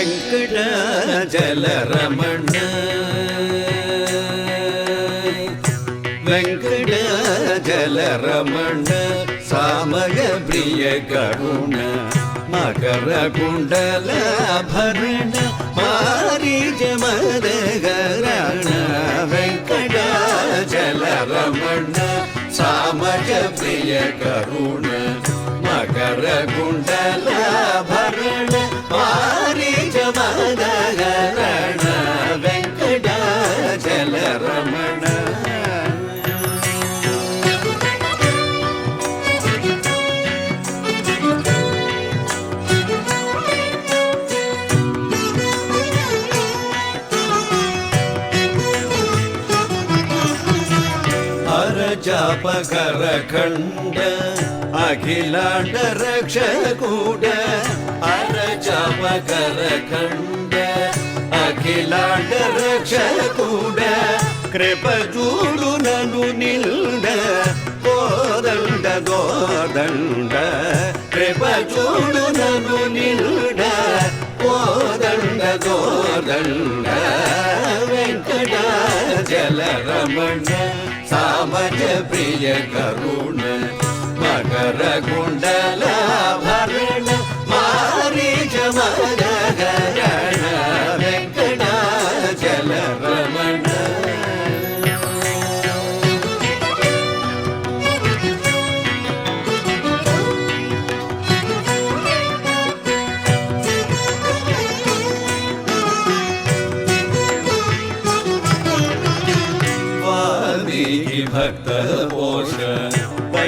వెంకటాచలరమణ వెంకటాచలరమణ సామగ ప్రియ కరుణ మకర కుండలాభరణ మారీజ మదగరణ వెంకటాచలరమణ సామగ ప్రియ కరుణ మకర కుండలాభరణ மனகரண வெங்கடாச்சல ரமண ಜಾಪಕರ ಕಂಡ ಅಖಿಲಾಂಡ ರಕ್ಷ ಕೂಡ ಅರ ಅವಗರ ಕಂಡ ಅಖಿಲಾಂಡ ರಕ್ಷಕೂಡ ಕೃಪಜೂಡು ನನು ನಿಲ್ದ ಕೋದಂಡ ಗೋದಂಡ ಕೃಪಜೂಡು ನನು ನಿಲ್ದ ಕೋದಂಡ ಗೋದಂಡ ವೆಂಕಟ ಜಲರಮಣ ಸಾಮಜ ಪ್ರಿಯ ಕರುಣ ಮಕರ ಕುಂಡಲಾಭರಣ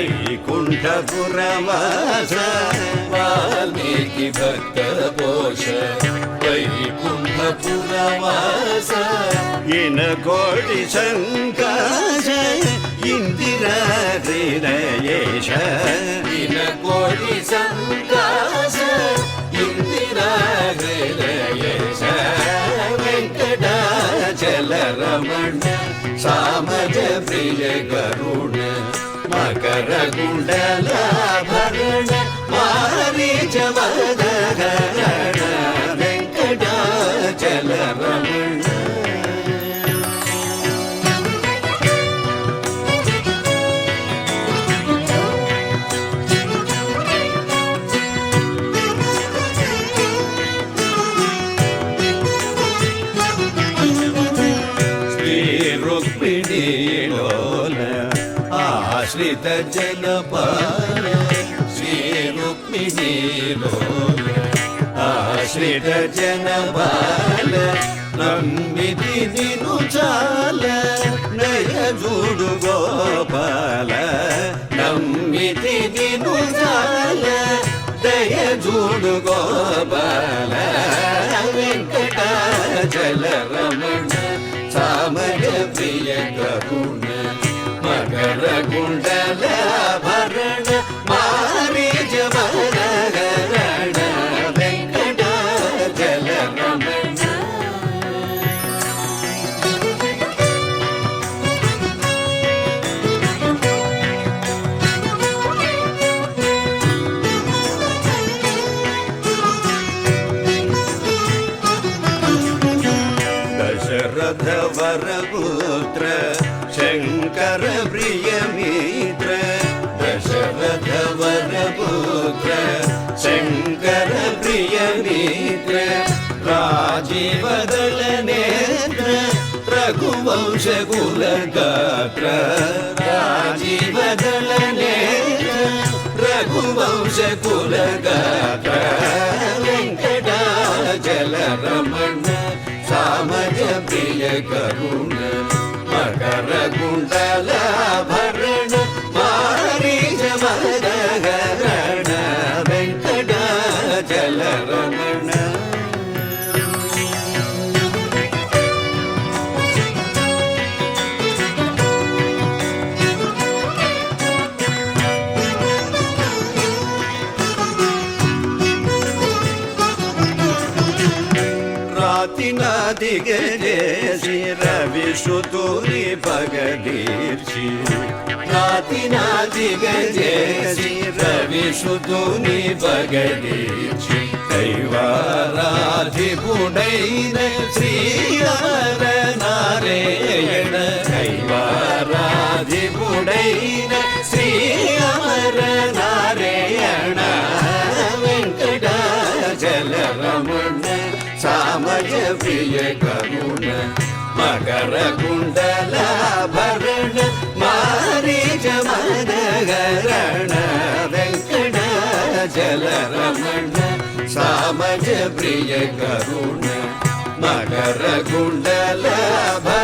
వైకుంఠపురవాస వాల్మీకి భక్త పోష వైకుంఠపురవాస ఇన కోటి సంకాశ ఇందిరా హృదయేశ ఇన కోటి సంకాశ ఇందిరా మకర కుండలాభరణ మారీచ మదగరణ వెంకటాచలరమణ ఆశ్రిత జనపాల శ్రీ రుక్మిణీలోల ఆశ్రిత జనపాల నమ్మితి నిను చాల నయ చూడు గోపాల. నమ్మిది నిను చాల దయ చూడు గోపాల. వెంకటాచలరమణ సామయ ప్రియ కరుణ. మకర దశరథ వరపుత్ర శంకర ప్రియమిత్ర దశరథ వరపుత్ర శంకర ప్రియమిత్ర రాజీవదళ నేత్ర ప్రియ కరుణ మకర కుండలాభరణ మారీజ మదగరణ వెంకటాచలరమణ రాతి నాదిగజేసి రవి సుతు సుధూని పగదీర్చి రాతినాదిగ చేసి రవి సుధూని పగదీర్చి కైవారాధిపుడైన శ్రీరామ నారాయణ కైవారాధిపుడైన శ్రీరామ నారాయణ వెంకటాచలరమణ సామయ ప్రియ కరుణ మకర కుండలాభరణ మారీచ మదగరణ వెంకటాచలరమణ సామయ ప్రియ కరుణ మకర కుండలాభరణ